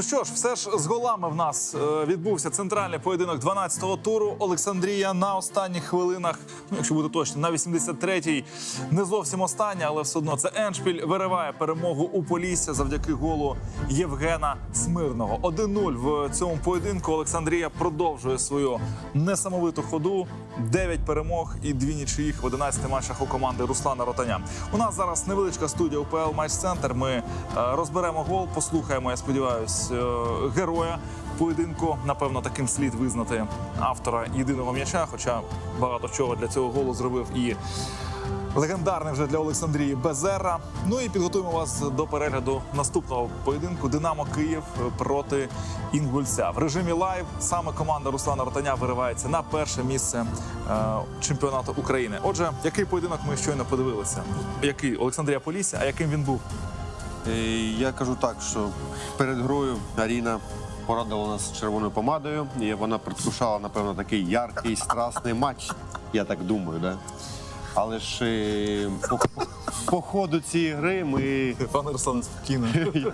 Ну що ж, все ж з голами в нас е, відбувся центральний поєдинок 12-го туру. Олександрія на останніх хвилинах, ну якщо бути точно, на 83-й не зовсім остання, але все одно це Еншпіль вириває перемогу у Полісся завдяки голу Євгена Смирного. 1-0 в цьому поєдинку. Олександрія продовжує свою несамовиту ходу. 9 перемог і дві нічиїх в 11 матчах у команди Руслана Ротаня. У нас зараз невеличка студія УПЛ Матч Центр. Ми е, розберемо гол, послухаємо, я сподіваюсь, е, героя поєдинку. Напевно, таким слід визнати автора єдиного м'яча. Хоча багато чого для цього голу зробив і легендарний вже для Олександрії Безера. Ну і підготуємо вас до перегляду наступного поєдинку Динамо Київ проти Інгульця. В режимі лайв саме команда Руслана Ротаня виривається на перше місце е, чемпіонату України. Отже, який поєдинок ми щойно подивилися? Який Олександрія Полісся, а яким він був? Е, Я кажу так, що перед грою Аріна порадила нас червоною помадою, і вона предвкушала, напевно, такий яркий, страсний матч. Я так думаю, да? Але ж е, по, по, по ходу цієї гри ми Пане Руслане, спокійно.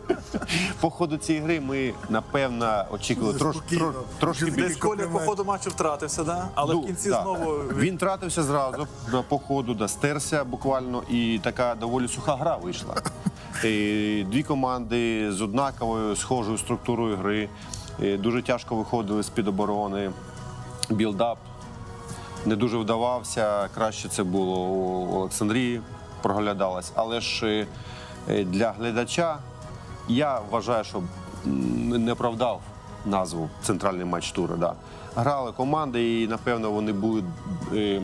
по ходу цієї гри ми напевно очікували трош, трош, трошки Десь більше. Коля по ходу матчу втратився, да? але Ну, в кінці да. знову він тратився зразу да, по ходу, да, стерся буквально, і така доволі суха гра вийшла. І дві команди з однаковою схожою структурою гри. І дуже тяжко виходили з під оборони. Білдап не дуже вдавався. Краще це було у Олександрії, проглядалось. Але ж е, для глядача я вважаю, що не оправдав назву центральний матч туру. Да. Грали команди, і напевно вони були е,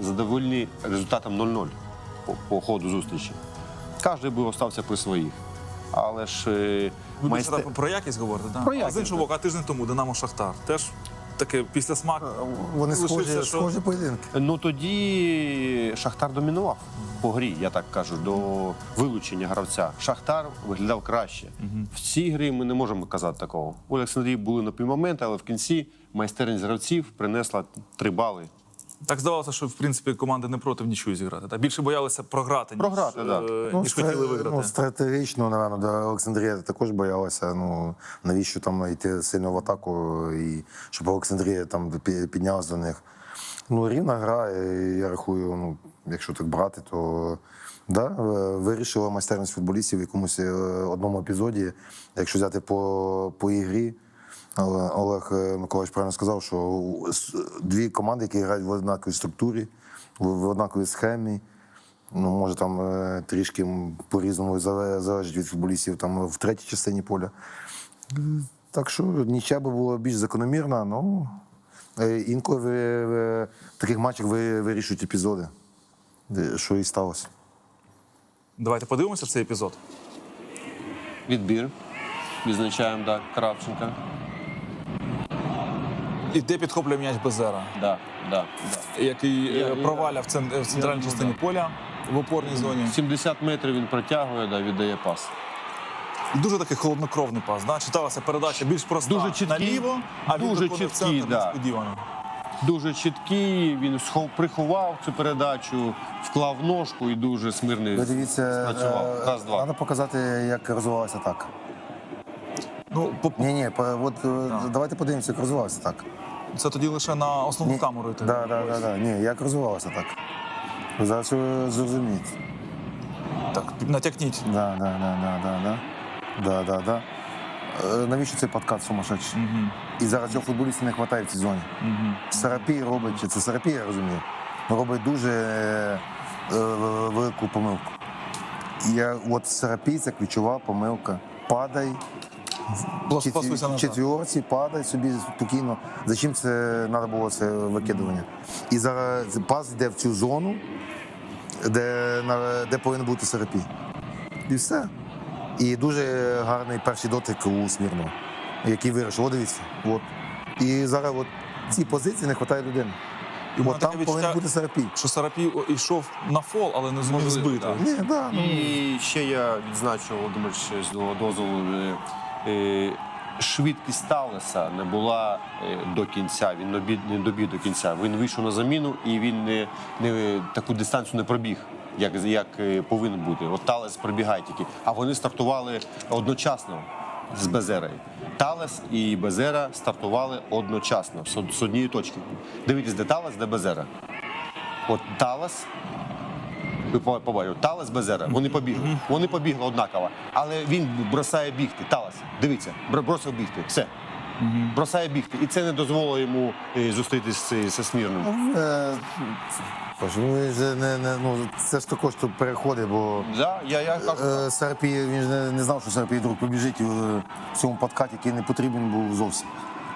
задоволені результатом 0-0 по, по ходу зустрічі. Кожен би остався при своїх. Але ж е, майстер- про якість говорите, да? Про а з іншого боку, а тиждень тому Динамо Шахтар. Теж таке після смак. Вони схожі, що- схожі поєдинки. Ну тоді Шахтар домінував по грі, я так кажу, до вилучення гравця. Шахтар виглядав краще. В цій грі ми не можемо казати такого. У Олександрії були на півмоменти, але в кінці майстерність гравців принесла три бали. Так здавалося, що в принципі команди не проти в нічию зіграти. Та більше боялися програти, ніж, Програти, да. е, Ну, ніж стра- хотіли виграти. Ну, стратегічно, напевно, да, Олександрія також боялася. Ну, навіщо там йти сильно в атаку, і щоб Олександрія там пі- піднялась до них. Ну, рівна гра, я рахую, ну, якщо так брати, то да, е, вирішила майстерність футболістів в якомусь е, одному епізоді. Якщо взяти по, по ігрі, але Олег е, Миколаївич правильно сказав, що дві команди, які грають в однаковій структурі, в, однаковій схемі. Ну, може, там е, трішки по-різному залежить від футболістів там в третій частині поля. Так що нічия би була більш закономірна, ну е, інколи в таких матчах вирішують епізоди, що і сталося. Давайте подивимося цей епізод. Відбір. Відзначаємо да, Кравченка. І де підхоплює м'яч Безера, Да, да, да. який е, Я- проваляв в цен- в центральній Я- ну, частині поля в опорній зоні. 70 метрів він протягує, да, віддає пас. Дуже такий холоднокровний пас. Да? Читалася передача більш проста Дуже чіткий, наліво, а він дуже виходить в чіткий, центр да. несподівано. Дуже чіткий, він схов- приховав цю передачу, вклав ножку і дуже смирний дивіться, спрацював. е, Раз-два. треба показати, як розвивалася атака. Ну, по- Ні, ні, от е, давайте подивимося, як розвивалася атака. це тоді лише на основну Ні. камеру йти. Да, да, да, да. Ні, як розвивалася атака. Ви зараз зрозумієте. Так, натякніть. Да, да, да, да, да, да. Да, да, да. Е, Навіщо цей подкат сумасшедший? Угу. І зараз цього футболіста не вистачає в цій зоні. Угу. Сарапій робить, чи це Сарапій, я розумію, робить дуже е, е, велику помилку. І я, от Сарапій це ключова помилка. Падай, В пасуйся назад. собі спокійно. Зачем це треба було це викидування? І зараз пас йде в цю зону, де, де повинен бути Сарапій. І все. І дуже гарний перший дотик у Смірного, який вирішив. О, дивіться. От. І зараз от цій позиції не вистачає людини. І От там таке повинен бути Сарапій. Що Сарапій йшов на фол, але не зміг збити. Ні, да, ну, І ще я відзначу, Володимир, з дозволу. Е, Швидкість Талеса не була е, до кінця. Він не добіг, до кінця. Він вийшов на заміну і він не, не таку дистанцію не пробіг, як, як е, повинен бути. От Талес пробігає тільки. А вони стартували одночасно. з Безерою. Талес і Безера стартували одночасно з однієї точки. Дивіться, де Талес, де Безера. От Талес ви по- побачили, Талес Безера. Вони побігли. Вони побігли однаково. Але він бросає бігти. Талес. Дивіться, бросив бігти. Все. Бросає бігти. І це не дозволило йому е, зустрітися з, з Смірним. Е, ну, він не, не, ну, це ж також тут переходи, бо Да, я, я кажу, е, Серпій, він ж не, не знав, що Серпій вдруг побіжить е, в цьому подкаті, який не потрібен був зовсім.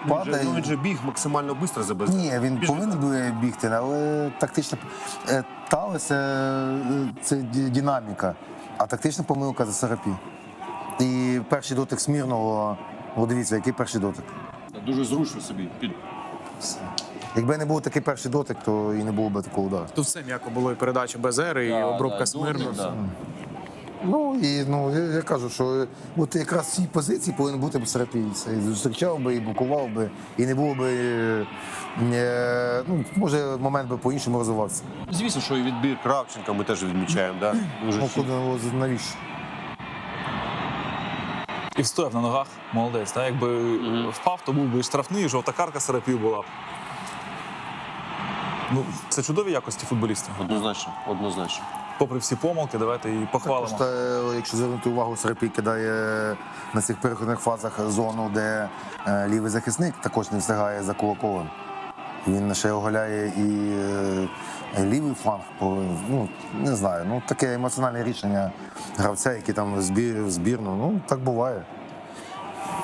Він же, ну, він же біг максимально швидко за Безера. Ні, він повинен був бігти, але тактично е, Талес це динаміка, а тактична помилка за Серапі. І перший дотик Смірного, о, дивіться, який перший дотик. Дуже зручно собі. Під... Якби не був такий перший дотик, то і не було б такого удару. Тут все м'яко було і передача без ери, і обробка смирно. Да. Ну і ну я, я кажу, що е, от якраз в цій позиції повинен бути Серапій. Це і зустрічав би, і блокував би, і не було би. е, е, ну, може, момент би по-іншому розвивався. Звісно, що і відбір Кравченка ми теж відмічаємо. Да? Дуже Ну, куди, ну, навіщо? І встояв на ногах, молодець. Та? Якби впав, то був би і штрафний, і жовта карка Серапів була. б. Ну, це чудові якості футболіста. Однозначно, однозначно. Попри всі помилки, давайте і похвалимо. Просто, е, якщо звернути увагу, Серапій кидає на цих переходних фазах зону, де е, лівий захисник також не встигає за Кулаковим. Він ще оголяє і е, лівий фланг. Ну, не знаю, ну таке емоціональне рішення гравця, який там в збір, збірну. Ну, так буває.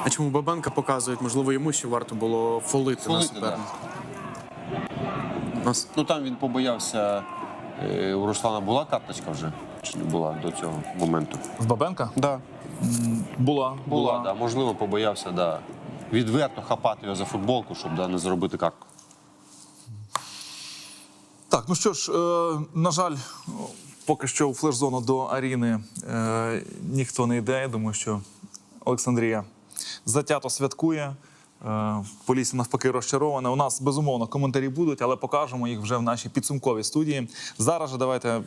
А чому Бабенка показують? Можливо, йому ще варто було фолити, на Фолити, суперника. У Нас Ну там він побоявся. Е, У Руслана була карточка вже? Чи не була до цього моменту? В Бабенка? Да. Була. Була, да. можливо, побоявся, да. Відверто хапати його за футболку, щоб да, не зробити картку. Так, ну що ж, е, на жаль, поки що у флеш-зону до Аріни е, ніхто не йде. Я думаю, що Олександрія затято святкує. Е, Полісся навпаки розчарована. У нас безумовно коментарі будуть, але покажемо їх вже в нашій підсумковій студії. Зараз же давайте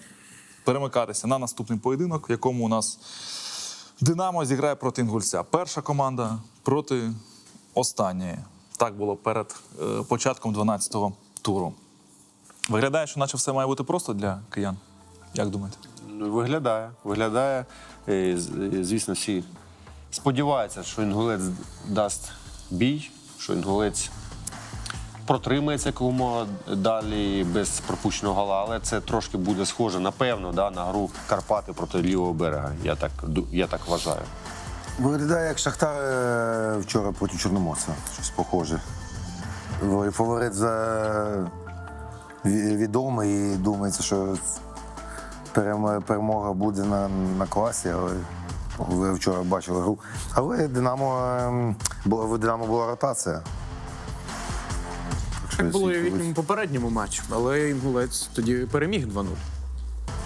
перемикатися на наступний поєдинок, в якому у нас Динамо зіграє проти Інгульця. Перша команда проти останньої. Так було перед е, початком 12-го туру. Виглядає, що наче все має бути просто для киян. Як думаєте? Ну, Виглядає, виглядає. Е, Звісно, всі сподіваються, що інгулець дасть бій, що інгулець протримається якомога далі без пропущеного гола, але це трошки буде схоже, напевно, да, на гру Карпати проти лівого берега. Я так, я так вважаю. Виглядає як Шахтар е, вчора проти Чорноморця. Щось похоже. Фаворит за відомий і думається, що перемога буде на, на класі, ви вчора бачили гру. Але Динамо, ем, в Динамо була ротація. Так так було і в їхньому попередньому матчі, але інгулець тоді переміг 2-0.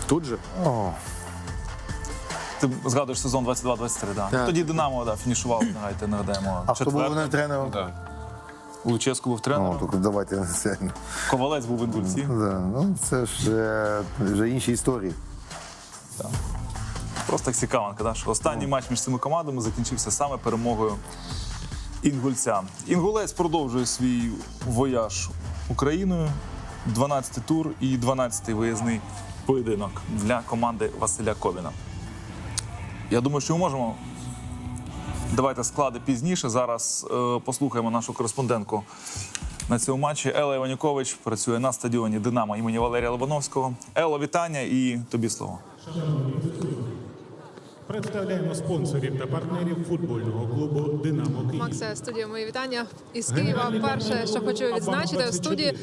Тут же. О, Ти згадуєш сезон 22-23, да. Так. Тоді Динамо да, фінішував, давайте нагадаємо. а хто був ним тренером? Луческу був Ну, тренером, так давайте. Ковалець був в Інгульці. Да, ну, це ж е, вже інші історії. Просто цікавинка, да, що останній матч між цими командами закінчився саме перемогою інгульця. Інгулець продовжує свій вояж Україною. 12-й тур і 12-й виїзний поєдинок для команди Василя Ковіна. Я думаю, що ми можемо. Давайте склади пізніше. Зараз е, послухаємо нашу кореспондентку на цьому матчі. Елла Іванюкович працює на стадіоні Динамо імені Валерія Лобановського. Ело, вітання і тобі слово. Представляємо спонсорів та партнерів футбольного клубу Динамо Київ. Максе, студія мої вітання із Києва. Перше, що хочу відзначити в студії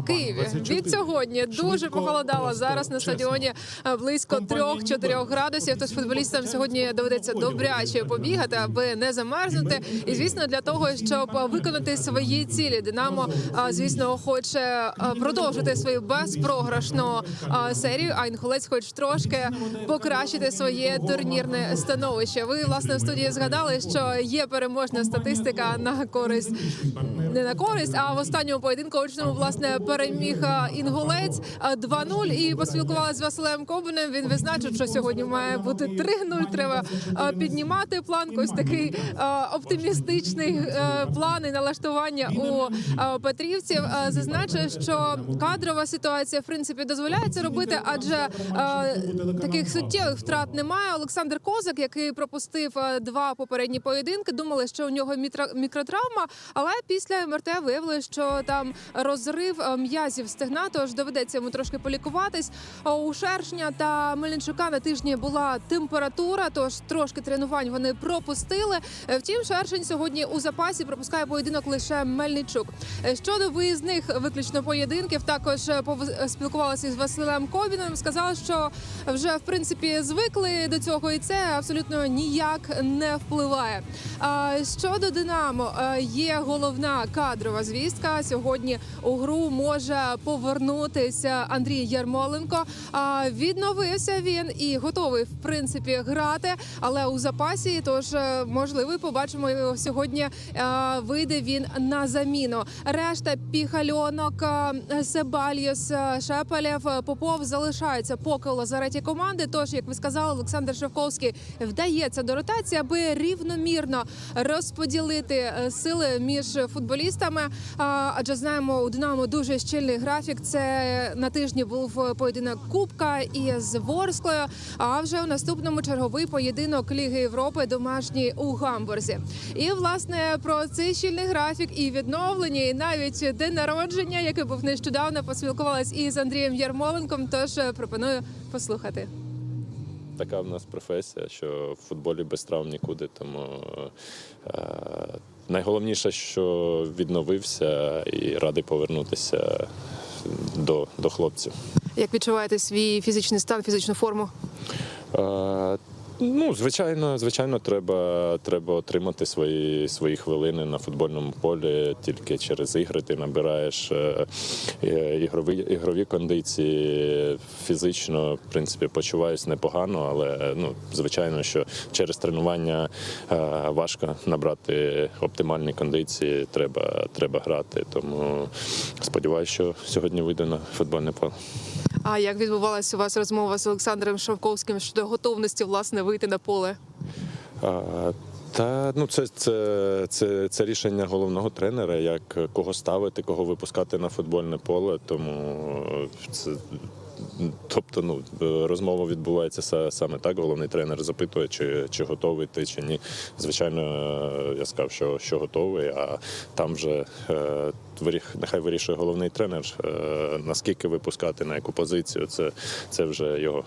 Києві від сьогодні дуже похолодало. Зараз на стадіоні е, близько 3-4 градусів. Тож футболістам сьогодні доведеться добряче побігати, аби не замерзнути. І звісно, для того, щоб виконати свої цілі, Динамо звісно хоче продовжити свою безпрограшну серію. А інгулець хоч трошки покращити своє турнірне становище. Ви власне в студії згадали, що є переможна статистика на користь не на користь, а в останньому поєдинку очному власне переміг інгулець е, 2-0 і поспілкувалася з Василем Кобинем. Він відзначив, що сьогодні має бути 3-0. Треба піднімати планку. Ось такий оптимістичний е, план і налаштування у Петрівців. Зазначив, що кадрова ситуація в принципі дозволяє це робити, адже таких суттєвих втрат немає. Олександр Козак, який пропустив два попередні поєдинки, думали, що у нього мікротравма, але після МРТ виявили, що там розрив м'язів стегна, тож доведеться йому трошки полікуватись. У Шершня та Мельничука на тижні була температура, тож трошки тренувань вони пропустили. Втім, Шершень сьогодні у запасі пропускає поєдинок лише Мельничук. Щодо виїзних виключно поєдинків, також спілкувалася із Василем Ковіним. Сказала, що вже в принципі звикли до цього, і це абсолютно ніяк не впливає. Щодо Динамо, е, є головна кадрова звістка. Сьогодні у гру може повернутися Андрій Ярмоленко. Відновився він і готовий в принципі грати, але у запасі. Тож е, можливо, побачимо його сьогодні. е, Вийде він на заміну. Решта піхальонок, е, Себальєс, е, Шепелєв, е, Попов залишаються поки лазареті команди. Тож, як ви сказали, Олександр Шевковський вдається до ротації, аби рівномірно розподілити е, сили між футболістами. Адже знаємо, у Динамо дуже щільний графік. Це на тижні був поєдинок Кубка із Ворсклою. А вже у наступному черговий поєдинок Ліги Європи домашній у Гамбурзі. І власне про цей щільний графік і відновлення, і навіть день народження, який був нещодавно, поспілкувалась із Андрієм Ярмоленком. Тож пропоную послухати. така в нас професія, що в футболі без травм нікуди. Тому е, найголовніше, що відновився і радий повернутися до, до хлопців. Як відчуваєте свій фізичний стан, фізичну форму? Ну, звичайно, звичайно, треба, треба отримати свої, свої хвилини на футбольному полі. Тільки через ігри ти набираєш е, е, ігрові, ігрові кондиції. Фізично, в принципі, почуваюся непогано, але ну, звичайно, що через тренування е, важко набрати оптимальні кондиції. Треба, треба грати. Тому сподіваюся, що сьогодні вийду на футбольне поле. А як відбувалася у вас розмова з Олександром Шовковським щодо готовності власне вийти на поле? А, Та ну це, це, це, це рішення головного тренера, як кого ставити, кого випускати на футбольне поле. Тому це. Тобто, ну розмова відбувається са- саме так. Головний тренер запитує, чи, чи готовий ти, чи ні. Звичайно, е, я сказав, що, що готовий, а там вже е, нехай вирішує головний тренер, е, наскільки випускати, на яку позицію. Це, це вже його.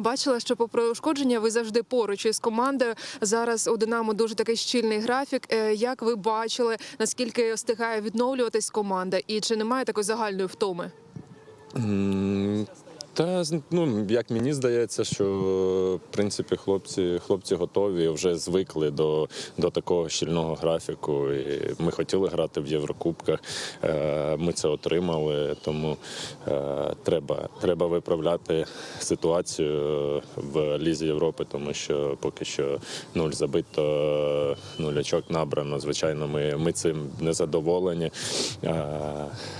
Бачила, що попри ушкодження, ви завжди поруч із командою. Зараз у Динамо дуже такий щільний графік. Як ви бачили, наскільки встигає відновлюватись команда, і чи немає такої загальної втоми? М, Та ну як мені здається, що в принципі хлопці, хлопці готові, вже звикли до, до такого щільного графіку. І ми хотіли грати в Єврокубках. е, Ми це отримали, тому е, треба, треба виправляти ситуацію в Лізі Європи, тому що поки що нуль забито, нуль очок набрано. Звичайно, ми, ми цим не задоволені. Е,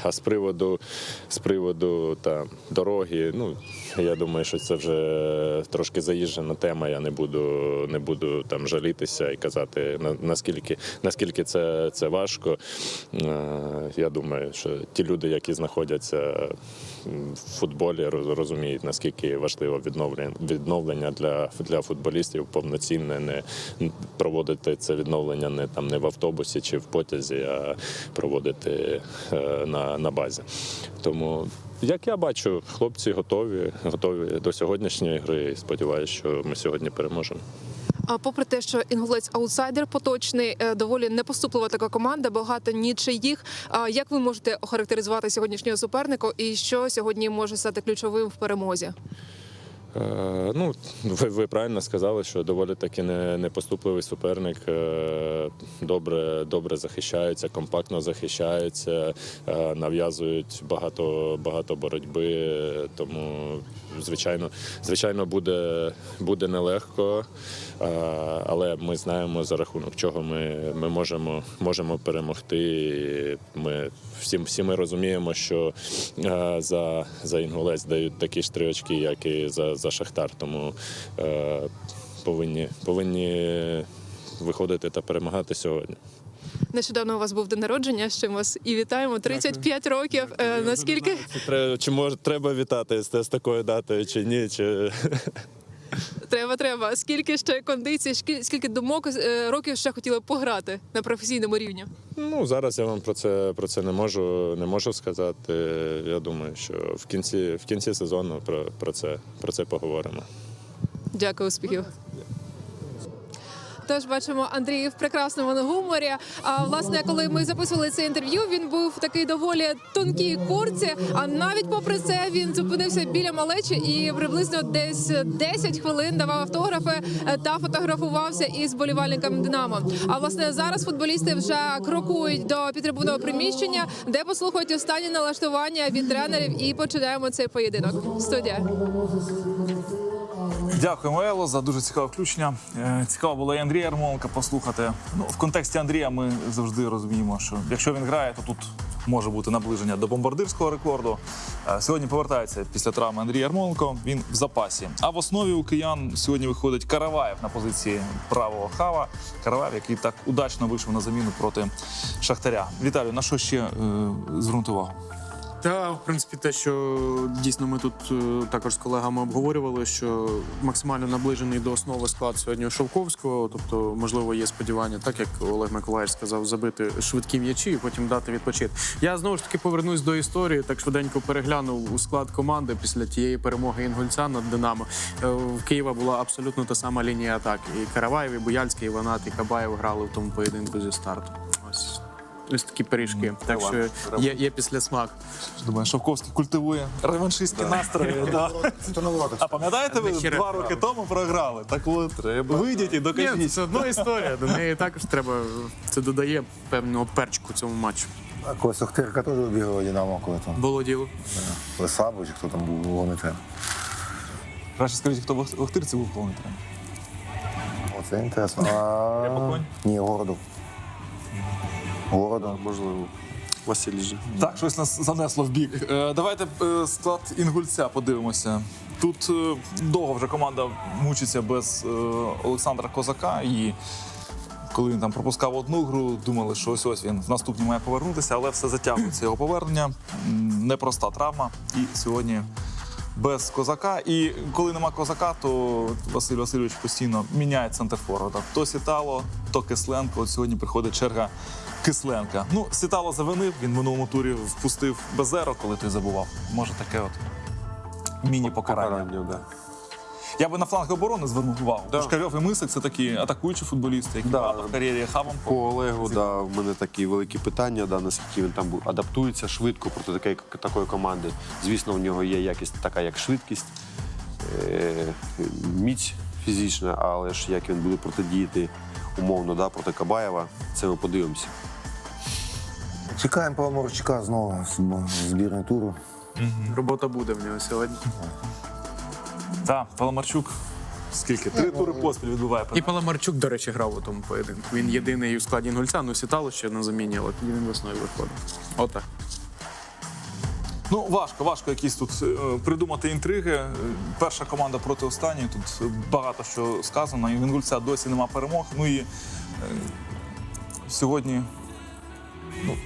А з приводу з приводу там дороги, ну я думаю, що це вже трошки заїжджена тема. Я не буду не буду там жалітися і казати наскільки наскільки це, це важко. Е, Я думаю, що ті люди, які знаходяться в футболі, роз- розуміють наскільки важливо відновлення відновлення для, для футболістів повноцінне, не проводити це відновлення не там не в автобусі чи в потязі, а проводити е, на, на базі. Тому як я бачу, хлопці готові, готові до сьогоднішньої гри. Сподіваюся, що ми сьогодні переможемо. А попри те, що інгулець аутсайдер поточний, е, доволі непоступлива така команда, багато нічиїх. Як ви можете охарактеризувати сьогоднішнього суперника і що сьогодні може стати ключовим в перемозі? Е, ну, ви, ви правильно сказали, що доволі таки не, непоступливий суперник. Е, добре, добре захищається, компактно захищається, е, нав'язують багато, багато боротьби. Тому, звичайно, звичайно, буде, буде нелегко. Але ми знаємо за рахунок чого ми, ми можемо, можемо перемогти. Ми всі, всі ми розуміємо, що за, за інгулець дають такі ж три очки, як і за, за Шахтар. Тому е, повинні, повинні виходити та перемагати сьогодні. Нещодавно у вас був день народження. З чим вас і вітаємо. 35 років. Е, Наскільки Треба, чи може треба вітати з такою датою, чи ні? Чи... треба, треба? Скільки ще кондицій, скільки думок е, років ще хотіли пограти на професійному рівні? Ну зараз я вам про це про це не можу не можу сказати. Я думаю, що в кінці в кінці сезону про, про це про це поговоримо. Дякую, успіхів. Тож бачимо Андрій в прекрасному гуморі. А власне, коли ми записували це інтерв'ю, він був в такій доволі тонкій курці. А навіть попри це він зупинився біля малечі і приблизно десь 10 хвилин давав автографи е, та фотографувався із болівальниками Динамо. А власне зараз футболісти вже крокують до підтрибунного приміщення, де послухають останні налаштування від тренерів, і починаємо цей поєдинок. Студія. Дякуємо, Ело, за дуже цікаве включення. Е, Цікаво було і Андрія Ярмоленка послухати. Ну, в контексті Андрія ми завжди розуміємо, що якщо він грає, то тут може бути наближення до бомбардирського рекорду. Е, Сьогодні повертається після травми Андрій Ярмоленко. Він в запасі. А в основі у киян сьогодні виходить Караваєв на позиції правого хава. Караваєв, який так удачно вийшов на заміну проти Шахтаря. Віталію, на що ще е, звернути увагу? Та, в принципі, те, що дійсно ми тут е, також з колегами обговорювали, що максимально наближений до основи склад сьогодні Шовковського. Тобто, можливо, є сподівання, так як Олег Миколаївич сказав, забити швидкі м'ячі і потім дати відпочити. Я знову ж таки повернусь до історії. Так швиденько переглянув у склад команди після тієї перемоги інгульця над Динамо. Е, В Києва була абсолютно та сама лінія атаки. І Караваєв, і Буяльський, і Ванат, і Кабаєв грали в тому поєдинку зі старту. Ось. Такі пиріжки. Так що є, є після смак. Думаю, Шовковський культивує реваншистські настрої. Да. А пам'ятаєте, ви два роки тому програли? Так от треба. Вийдіть і Ні, докажіть. це одна історія. До неї також треба. Це додає певного перчику цьому матчу. А колись Охтирка теж обіграв Динамо, коли там Було діло. Лисабович, хто там був головний тренер. Краще скажіть, хто в Ох- Охтирці був головний тренер? Оце інтересно. А... Ні, Городов. Городов. Можливо, Василь же. Так, щось нас занесло в бік. Е, давайте е, склад інгульця подивимося. Тут е, довго вже команда мучиться без е, Олександра Козака. І коли він там пропускав одну гру, думали, що ось ось він в наступній має повернутися, але все затягується його повернення. М, Непроста травма. І сьогодні без козака. І коли нема козака, то Василь Васильович постійно міняє центр форварда. То Сітало, то Кисленко. От сьогодні приходить черга Кисленка. Ну, Сітало завинив, він в минулому турі впустив Безеро, коли ти забував. Може таке от міні-покарання. Да. Я би на фланг оборони звернув увагу. Да. Шкарьов і Мисик це такі атакуючі футболісти, які Да. багато в кар'єрі хавом. По Олегу, да, в мене такі великі питання, да, наскільки він там адаптується швидко проти такої, такої команди. Звісно, у нього є якість така, як швидкість, е, міць фізична, але ж як він буде протидіяти умовно да, проти Кабаєва, це ми подивимося. Чекаємо Паламорчука знову з збірної туру. Робота буде в нього сьогодні. Так, Паламарчук. Скільки? Три тури поспіль відбуває. І Паламарчук, до речі, грав у тому поєдинку. Він єдиний у складі інгульця, ну сітало ще на заміні, але тоді він весною виходив. Отак. Ну, важко, важко якісь тут е, придумати інтриги. Е, Перша команда проти останньої. Тут багато що сказано. І в Інгульця досі нема перемог. Ну і е, сьогодні ну,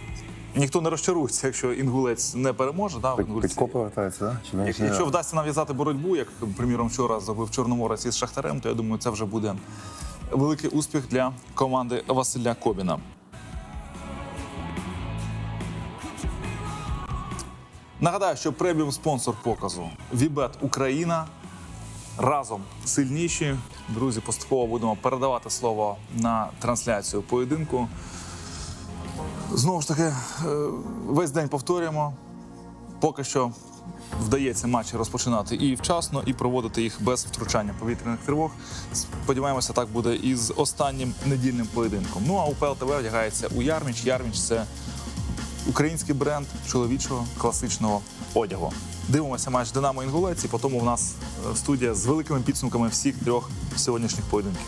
ніхто не розчарується, якщо інгулець не переможе. Да, Інгульці. Петько повертається, так? Чи Як- Якщо вдасться нав'язати боротьбу, як, приміром, вчора зробив Чорноморець із Шахтарем, то я думаю, це вже буде великий успіх для команди Василя Кобіна. Нагадаю, що преміум спонсор показу Вібет Україна. Разом сильніші. Друзі, поступово будемо передавати слово на трансляцію поєдинку. Знову ж таки, е, весь день повторюємо. Поки що вдається матчі розпочинати і вчасно, і проводити їх без втручання повітряних тривог. Сподіваємося, так буде і з останнім недільним поєдинком. Ну а УПЛ ТВ вдягається у Ярміч. Ярміч це український бренд чоловічого класичного одягу. Дивимося матч Динамо Інгулець, і потім у нас е, студія з великими підсумками всіх трьох сьогоднішніх поєдинків.